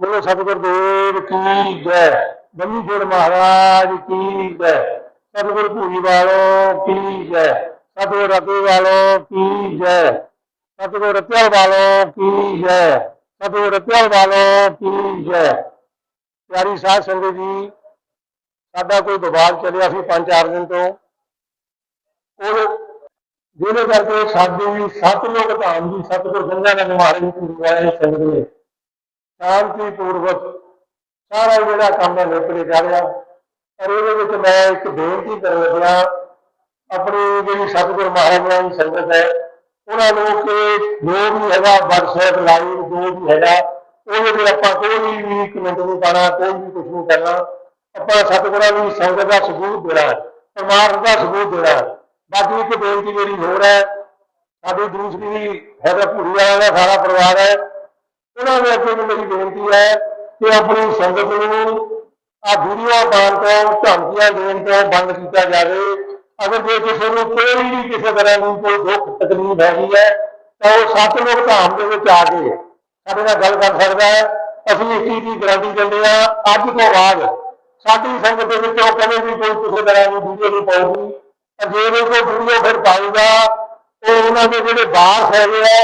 ਬੋਲੋ ਸਤਿਗੁਰ ਦੇਵ ਕੀ ਜੈ। ਬੰਨੀ ਜੋੜ ਮਹਾਰਾਜ ਕੀ ਜੈ। ਸਤਿਗੁਰ ਭੂਰੀ ਵਾਲੋ ਕੀ ਜੈ। ਸਤਿਗੁਰ ਰਤੇ ਵਾਲੋ ਕੀ ਜੈ। ਸਤਿਗੁਰ ਰਤਿਆਲ ਵਾਲੋ ਕੀ ਜੈ। ਸਤਿਗੁਰ ਰਤਿਆਲ ਵਾਲੋ ਕੀ ਜੈ। ਪਿਆਰੀ ਸਾਧ ਸੰਗਤ ਜੀ, ਸਾਡਾ ਕੋਈ ਵਿਵਾਦ ਚੱਲਿਆ ਸੀ ਪੰਜ ਚਾਰ ਦਿਨ ਤੋਂ। ਉਹ ਜਿਹਦੇ ਕਰਕੇ ਸਾਡੀ ਸੱਤ ਲੋਕ ਧਾਮ ਦੀ ਸਤਿਗੁਰ ਗੰਗਾ ਨਗਰ ਮਹਾਰਾਜ ਜੀ ਦੀ ਵਾਲੇ ਸੰਗਤ ਨੇ ਸ਼ਾਂਤੀ ਪੂਰਵਕ ਸਾਰਾ ਜਿਹੜਾ ਕੰਮ ਹੈ ਨਿਪਟ ਜਾ ਰਿਹਾ ਪਰ ਇਹਦੇ ਵਿੱਚ ਮੈਂ ਇੱਕ ਬੇਨਤੀ ਕਰਨ ਲੱਗਿਆ, ਆਪਣੀ ਜਿਹੜੀ ਸਤਿਗੁਰ ਮਹਾਰਾਜ ਦੀ ਸੰਗਤ ਹੈ, ਉਹਨਾਂ ਨੂੰ ਕਿ ਜੋ ਵੀ ਹੈਗਾ WhatsApp ਲਾਈਵ ਜੋ ਵੀ ਹੈਗਾ ਉਹਦੇ ਤੇ ਆਪਾਂ ਕੋਈ ਵੀ ਕਮੈਂਟ ਨਹੀਂ ਪਾਣਾ ਕੋਈ ਵੀ ਕੁਝ ਨਹੀਂ ਕਰਨਾ, ਆਪਾਂ ਸਤਿਗੁਰਾਂ ਦੀ ਸੰਗਤ ਦਾ ਸਬੂਤ ਦੇਣਾ ਪਰਮਾਰਥ ਦਾ ਸਬੂਤ ਦੇਣਾ। ਬਾਕੀ ਇੱਕ ਬੇਨਤੀ ਮੇਰੀ ਹੋਰ ਹੈ, ਸਾਡੀ ਦੂਸਰੀ ਹੈਗਾ ਭੂਰੀ ਵਾਲਾ ਦਾ ਸਾਰਾ ਪਰਿਵਾਰ ਹੈ ਉਹਨਾਂ ਦੇ ਅੱਗੇ ਮੇਰੀ ਬੇਨਤੀ ਹੈ ਕਿ ਆਪਣੀ ਸੰਗਤ ਨੂੰ ਆ ਵੀਡੀਓ ਪਾਉਣ ਤੋਂ, ਧਮਕੀਆਂ ਦੇਣ ਤੋਂ ਬੰਦ ਕੀਤਾ ਜਾਵੇ। ਅਗਰ ਜੇ ਕਿਸੇ ਨੂੰ ਕੋਈ ਵੀ ਕਿਸੇ ਤਰ੍ਹਾਂ ਦੀ ਕੋਈ ਦੁੱਖ, ਤਕਲੀਫ ਹੈਗੀ ਹੈ, ਤਾਂ ਉਹ ਸੱਤ ਧਾਮ ਦੇ ਵਿੱਚ ਆ ਕੇ ਸਾਡੇ ਨਾਲ ਗੱਲ ਕਰ ਸਕਦਾ ਹੈ। ਅਸੀਂ ਇਸ ਚੀਜ਼ ਦੀ ਗਾਰੰਟੀ ਦਿੰਦੇ ਹਾਂ, ਅੱਜ ਤੋਂ ਬਾਅਦ ਸਾਡੀ ਸੰਗਤ ਦੇ ਵਿੱਚ ਉਹ ਕਦੇ ਵੀ ਕੋਈ ਕਿਸੇ ਤਰ੍ਹਾਂ ਦੀ ਵੀਡੀਓ ਨਹੀਂ ਪਾਉਗੀ ਪਰ ਜੇ ਉਹ ਕੋਈ ਵੀਡੀਓ ਫਿਰ ਪਾਊਗਾ। ਉਹ ਉਹਨਾਂ ਦੇ ਜਿਹੜੇ ਬਾਸ ਹੈਗੇ ਆ,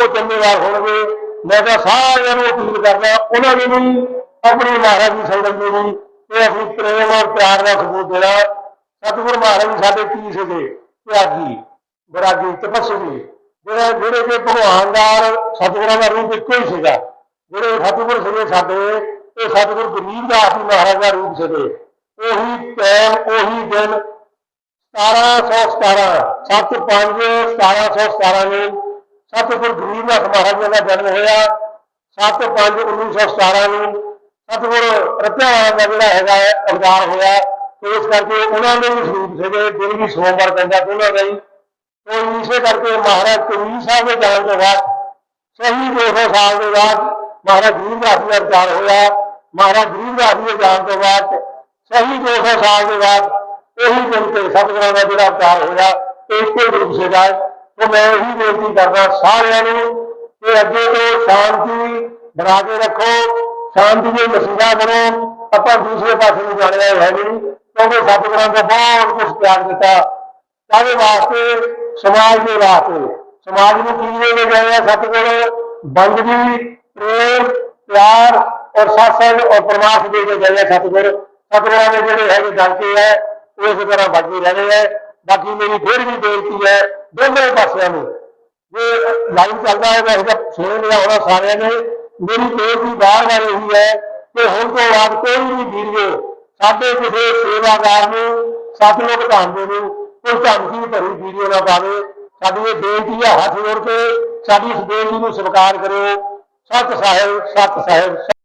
ਉਹ ਜ਼ਿੰਮੇਵਾਰ ਹੋਣਗੇ। ਮੈਂ ਤਾਂ ਸਾਰਿਆਂ ਨੂੰ ਅਪੀਲ ਕਰਦਾ, ਉਹਨਾਂ ਨੂੰ ਵੀ, ਆਪਣੀ ਮਹਾਰਾਜ ਦੀ ਸੰਗਤ ਨੂੰ ਵੀ ਇਹ ਅਸੀਂ ਪ੍ਰੇਮ ਔਰ ਪਿਆਰ ਦਾ ਸਬੂਤ ਦੇਣਾ। ਸਤਿਗੁਰ ਮਹਾਰਾਜ ਜੀ ਸਾਡੇ ਕੀ ਸੀਗੇ, ਤਿਆਗੀ, ਬਰਾਗੀ, ਤਪਸਵੀ, ਜਿਹੜੇ ਜਿਹੜੇ ਕਿ ਭਗਵਾਨ ਦਾ ਸਤਿਗੁਰਾਂ ਦਾ ਰੂਪ ਇੱਕੋ ਹੀ ਸੀਗਾ। ਜਿਹੜੇ ਸਤਿਗੁਰ ਸੀਗੇ ਸਾਡੇ ਇਹ ਸਤਿਗੁਰ ਗਰੀਬ ਦਾ ਆਪ ਮਹਾਰਾਜ ਦਾ ਰੂਪ ਸੀਗੇ। ਉਹੀ ਟਾਈਮ, ਉਹੀ ਦਿਨ 1717 7 5 1717 ਨੂੰ ਸਤਿਗੁਰ ਗਰੀਬਨਾਥ ਮਹਾਰਾਜ ਜੀ ਦਾ ਜਨਮ ਹੋਇਆ 7 5 1917 ਨੂੰ ਸਤਿਗੁਰ ਰਤਿਆਵਾਲਾ ਦਾ ਜਿਹੜਾ ਹੈਗਾ ਹੈ, ਅਵਤਾਰ ਹੋਇਆ। ਇਸ ਕਰਕੇ ਉਹਨਾਂ ਦੇ ਵੀ ਸਰੂਪ ਸੀਗੇ, ਦਿਨ ਵੀ ਸੋਮਵਾਰ ਪੈਂਦਾ ਉਹਨਾਂ ਦਾ ਹੀ ਤੇ ਇਸੇ ਕਰਕੇ ਮਹਾਰਾਜ ਕਬੀਰ ਸਾਹਿਬ ਦੇ ਜਾਣ ਤੋਂ ਬਾਅਦ, ਸਹੀ 200 ਸਾਲ ਦੇ ਬਾਅਦ ਮਹਾਰਾਜ ਗਰੀਬਨਾਥ ਦਾ ਅਵਤਾਰ ਹੋਇਆ। ਮਹਾਰਾਜ ਗਰੀਬਨਾਥ ਦੇ ਜਾਣ ਤੋਂ ਬਾਅਦ, ਸਹੀ 200 ਸਾਲ ਦੇ ਬਾਅਦ ਉਹੀ ਦਿਨ ਤੇ ਸਤਿਗੁਰਾਂ ਦਾ ਜਿਹੜਾ ਅਵਤਾਰ ਹੋਇਆ ਇਸ ਇੱਕੋ ਰੂਪ ਸੀਗਾ। ਤੇ ਮੈਂ ਇਹੀ ਬੇਨਤੀ ਕਰਦਾ ਸਾਰਿਆਂ ਨੂੰ ਕਿ ਅੱਗੇ ਤੋਂ ਸ਼ਾਂਤੀ ਬਣਾ ਕੇ ਰੱਖੋ, ਸ਼ਾਂਤੀ ਦੇ ਮਸੀਹਾ ਬਣੋ। ਆਪਾਂ ਦੂਸਰੇ ਪਾਸੇ ਨੂੰ ਜਾਣਿਆ ਹੈ ਨਹੀਂ, ਕਿਉਂਕਿ ਸਤਿਗੁਰਾਂ ਦਾ ਬਹੁਤ ਕੁਝ ਤਿਆਗ ਦਿੱਤਾ। ਕਾਹਦੇ ਵਾਸਤੇ ਸਮਾਜ ਦੇ ਵਾਸਤੇ। ਸਮਾਜ ਨੂੰ ਕੀ ਦੇ ਕੇ ਗਏ ਆ ਸਤਿਗੁਰ? ਬੰਦਗੀ ਪ੍ਰੇਮ, ਪਿਆਰ ਔਰ ਸਤਸੰਗ ਔਰ ਪਰਮਾਰਥ ਦੇ ਕੇ ਗਏ ਆ ਸਤਿਗੁਰ। ਸਤਿਗੁਰਾਂ ਦੇ ਜਿਹੜੇ ਹੈਗੇ ਡਾਕੇ ਹੈ, ਉਹ ਇਸੇ ਤਰ੍ਹਾਂ ਬਾਕੀ ਰਹਿਣੇ ਹੈ। ਬਾਕੀ ਮੇਰੀ ਫਿਰ ਵੀ ਬੇਨਤੀ ਹੈ ਦੋਵੇਂ ਪਾਸਿਆਂ ਨੂੰ। ਜੇ ਲਾਈਵ ਚੱਲਦਾ ਹੈ ਵੈਸੇ ਤਾਂ ਸੁਣ ਲਿਆ ਹੋਣਾ ਸਾਰਿਆਂ ਨੇ। ਮੇਰੀ ਬੇਨਤੀ ਬਾਰ ਬਾਰ ਇਹੀ ਹੈ ਕਿ ਹੁਣ ਤੋਂ ਬਾਅਦ ਕੋਈ ਵੀ ਵੀਡੀਓ ਸਾਡੇ ਕਿਸੇ ਸੇਵਾਦਾਰ ਨੂੰ ਸਾਡੇ ਲੋਕ ਧਾਮਦੇ ਨੂੰ ਕੋਈ ਧਮਕੀ ਭਰੀ ਵੀਡੀਓ ਨਾ ਪਾਵੇ। ਸਾਡੀ ਇਹ ਬੇਨਤੀ ਹੈ ਹੱਥ ਜੋੜ ਕੇ ਸਾਡੀ ਇਸ ਬੇਨਤੀ ਨੂੰ ਸਵੀਕਾਰ ਕਰਿਓ। ਸਤ ਸਾਹਿਬ ਸਤ ਸਾਹਿਬ